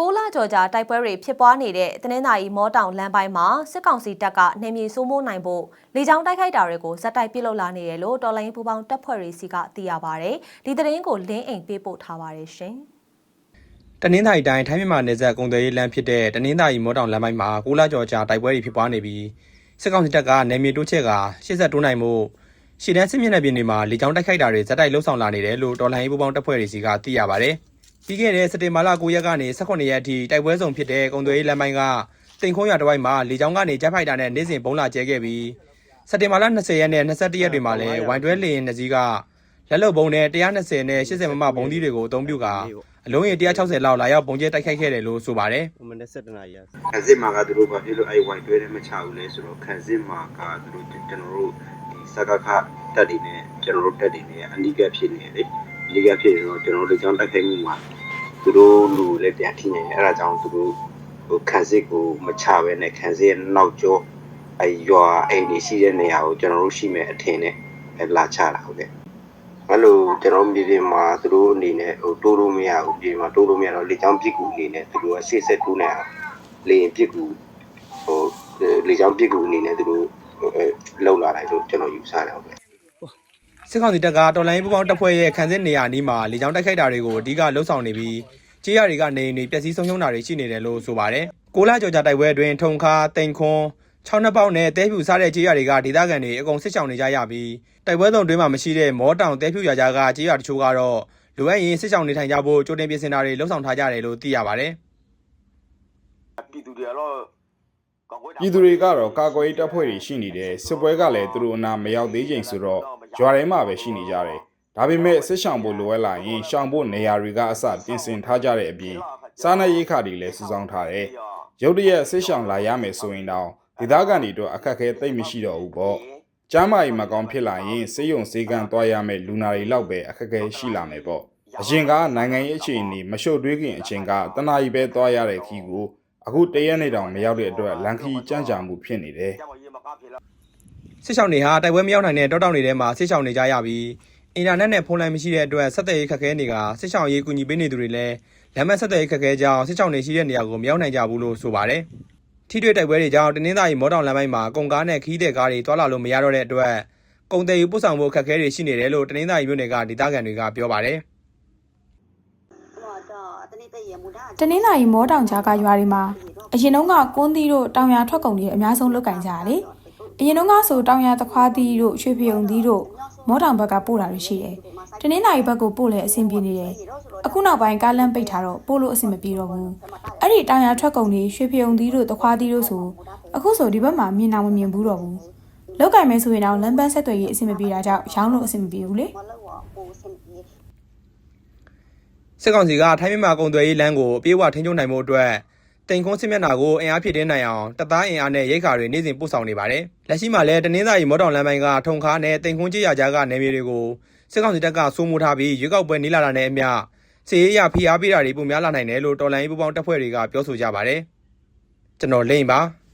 6လကျော်ကြာတိုက်ပွဲတွေဖြစ်ပွားနေတဲ့တနင်္သာရီမောတောင်လမ်းပိုင်းမှာစစ်ကောင်စီတပ်ကနေမြေစိုးမိုးနိုင်ဖို့လေကြောင်းတိုက်ခိုက်တာတွေကိုဇက်တိုက်ပြုလုပ်လာနေတယ်လို့တော်လိုင်းပူပေါင်းတပ်ဖွဲ့တွေစီကသိရပါဗျ။ဒီသတင်းကိုလင်းအိမ်ပေးပို့ထားပါတယ်ရှင်။တနင်္သာရီတိုင်းထိုင်းမြန်မာနယ်စပ်ကုန်သွယ်ရေးလမ်းဖြစ်တဲ့တနင်္သာရီမော်တောင်လမ်းပိုင်းမှာ6လကျော်ကြာတိုက်ပွဲတွေဖြစ်ပွားနေပြီးစစ်ကောင်စီတပ်ကနယ်မြေတိုးချဲ့ကရှေ့ဆက်တိုးနိုင်မှုရှေ့တန်းစစ်မျက်နှာပြင်တွေမှာလေကြောင်းတိုက်ခိုက်တာတွေဇက်တိုက်လှုပ်ဆောင်လာနေတယ်လို့တော်လှန်ရေးပူးပေါင်းတပ်ဖွဲ့တွေစီကသိရပါဗျ။ ပြီးခဲ့တဲ့စက်တင်ဘာလ9ရက်ကနေ18ရက်အထိတိုက်ပွဲဆောင်ဖြစ်တဲ့ကုန်သွယ်ရေးလမ်းပိုင်းကတိန်ခွန်းရွာတစ်ဝိုက်မှာလေကြောင်းကနေဂျက်ဖိုက်တာနဲ့နေ့စဉ်ဘုံလာကျဲခဲ့ပြီးစက်တင်ဘာလ20ရက်နဲ့21ရက်တွေမှာလည်းဝိုင်တွဲလေရင်နှစ်စီးကလက်လုံဘုံနဲ့120နဲ့80မမဘုံသီးတွေကိုအသုံးပြုကာအလုံးရေ160လောက်လာရောက်ပုံကျဲတိုက်ခိုက်ခဲ့တယ်လို့ဆိုပါတယ်။ဟိုမနေ့7နာရီရခန်းစစ်မှာကသူတို့ဘာဖြစ်လို့အဲ့ဝိုင်တွဲနဲ့မချဘူးလဲဆိုတော့ခန်းစစ်မှာကသူတို့ကျွန်တော်တို့ဒီစကခတက်တွေနဲ့ကျွန်တော်တို့တက်တွေနဲ့အနိကဖြစ်နေတယ်လေ အနိကဖြစ်နေတော့ကျွန်တော်တို့ကြောင်းတိုက်ခိုက်မှုမှာသူတို့လူလည်းပြန်ထိနေတယ်အဲ့ဒါကြောင့်သူတို့ဟိုခန်းစစ်ကိုမချဘဲနဲ့ခန်းစစ်ရဲ့နောက်ကျောအဲ့ရွာအိမ်တွေရှိတဲ့နေရာကိုကျွန်တော်တို့ရှိမဲ့အထင်နဲ့အဲ့လာချတာဟုတ်ကဲ့အဲ့လိုကျွန်တော်မြေပြင်မှာသူတို့အနေနဲ့ဟိုတိုးလို့မရဘူးမြေပြင်မှာတိုးလို့မရတော့လေချောင်းပြစ်ကူအနေနဲ့သူတို့ကရှေ့ဆက်တိုးနေအောင်လေရင်ပြစ်ကူဟိုလေချောင်းပြစ်ကူအနေနဲ့သူတို့အဲလောက်လာတယ်လို့ကျွန်တော်ယူဆတယ်ဟုတ်ကဲ့ စစ်ကောင်စီတပ်ကတော်လိုင်းပူပေါင်းတပ်ဖွဲ့ရဲ့ခံစစ်နေရာနီးမှာလေကြောင်းတိုက်ခိုက်တာတွေကိုအဓိကလှုံ့ဆော်နေပြီးကြေးရတွေကနေအိမ်တွေပျက်စီးဆုံးရှုံးတာတွေရှိနေတယ်လို့ဆိုပါတယ်။ကိုလာကြော်ကြတိုက်ပွဲအတွင်းထုံခါတိန်ခွန်း6နှစ်ပေါက်နဲ့တဲဖြူစားတဲ့ကြေးရတွေကဒေသခံတွေအကုန်စစ်ချောင်နေကြရပြီးတိုက်ပွဲတုံတွင်းမှာမရှိတဲ့မောတောင်တဲဖြူရကြားကကြေးရတချို့ကတော့လိုအပ်ရင်စစ်ချောင်နေထိုင်ကြဖို့ကြိုတင်ပြင်ဆင်တာတွေလှုံ့ဆော်ထားကြတယ်လို့သိရပါတယ်။ပြည်သူတွေကတော့ကောင်းကွယ်ပြည်သူတွေကတော့ကာကွယ်ရေးတပ်ဖွဲ့တွေရှိနေတယ်စစ်ပွဲကလည်းသူတို့အနာမရောက်သေးချိန်ဆိုတော့ ရွာထဲမှာပဲရှိနေကြတယ်ဒါပေမဲ့စစ်ဆောင်ဖို့လိုအပ်လာရင်ရှောင်ဖို့နေရာတွေကအစပြင်ဆင်ထားကြတဲ့အပြင်စားနပ်ရိက္ခာတွေလည်းစုဆောင်းထားတယ်ရုတ်တရက်စစ်ဆောင်လာရမယ်ဆိုရင်တော့ဒေသခံတွေတော့အခက်အခဲသိမ့်မရှိတော့ဘူးပေါ့ကျမ်းမာရေးမကောင်းဖြစ်လာရင်စေယုံစေကန်းသွားရမယ်လူနာတွေလောက်ပဲအခက်အခဲရှိလာမယ်ပေါ့အရင်ကနိုင်ငံရေးအခြေအနေမရှုပ်တွေးခင်အချိန်ကတနာရီပဲသွားရတဲ့ခီးကိုအခုတရက်နေတောင်မရောက်တဲ့အတွက်လန်ခီကြမ်းကြာမှုဖြစ်နေတယ်ကျမရေးမကားဖြ စ်လာစစ်ချောင်းတွေဟာတိုက်ပွဲမရောက်နိုင်တဲ့တောတောင်တွေထဲမှာစစ်ချောင်းနေကြရပြီးအင်တာနက်နဲ့ဖုန်းလိုင်းမရှိတဲ့အတွက်ဆက်သွယ်ရေးခက်ခဲနေကစစ်ချောင်းရေးကူညီပေးနေသူတွေလည်းလမ်းမဆက်သွယ်ရေးခက်ခဲကြောင်းစစ်ချောင်းတွေရှိတဲ့နေရာကိုမရောက်နိုင်ကြဘူးလို့ဆိုပါတယ်။ထိတွေ့တိုက်ပွဲတွေကြောင့်တနင်္သာရီမော်တောင်လမ်းပိုင်းမှာကုန်ကားနဲ့ခီးတဲ့ကားတွေတွာလာလို့မရတော့တဲ့အတွက်ကုန်တယ်ယူပို့ဆောင်ဖို့ခက်ခဲတွေရှိနေတယ်လို့တနင်္သာရီမြို့နယ်ကဒေသခံတွေကပြောပါတယ်။တနင်္လာရီမောတောင်ကြားကရွာတွေမှာအရင်တုန်းကကွန်းသီးတို့တောင်ရထွက်ကုန်တွေအများဆုံးလုတ်ကင်ကြရတယ်။ အရင်တုန်းကဆိုတောင်ရသခွားသီးတို့ရွှေပြုံသီးတို့မောတောင်ဘက်ကပို့တာတွေရှိတယ်။တနင်္လာရီဘက်ကိုပို့လဲအဆင်ပြေနေတယ်။အခုနောက်ပိုင်းကားလမ်းပိတ်ထားတော့ပို့လို့အဆင်မပြေတော့ဘူး။အဲ့ဒီတောင်ရထွက်ကုန်တွေရွှေပြုံသီးတို့သခွားသီးတို့ဆိုအခုဆိုဒီဘက်မှာမြင်အောင်မမြင်ဘူးတော့ဘူး။လုတ်ကင်မဲဆိုရင်တော့လမ်းပန်းဆက်သွယ်ရေးအဆင်မပြေတာကြောင့်ရောင်းလို့အဆင်မပြေဘူးလေ။စစ်ကောင်စီကထိုင်းမြန်မာကုန်သွယ်ရေးလမ်းကိုအပြေးအဝထိန်းချုပ်နိုင်မှုအတွက် တိန်ခွန်းစစ်မျက်နှာကိုအင်အားဖြည့်တင်းနိုင်အောင်တပ်သားအင်အားနဲ့ရိတ်ခါတွေနေ့စဉ်ပို့ဆောင်နေပါတယ်။လက်ရှိမှာလည်းတနင်္သာရီမော်တော်လမ်းပိုင်းကထုံခါနဲ့တိန်ခွန်းကြီးရကြားကနယ်မြေတွေကိုစစ်ကောင်စီတပ်ကစိုးမိုးထားပြီးရွေးကောက်ပွဲနီးလာတာနဲ့အမျှစီရေးရဖိအားပေးတာတွေပုံများလာနိုင်တယ်လို့တော်လိုင်းရေးပူပေါင်းတပ်ဖွဲ့တွေကပြောဆိုကြပါတယ်။ကျွန်တော်လိမ့်ပါ။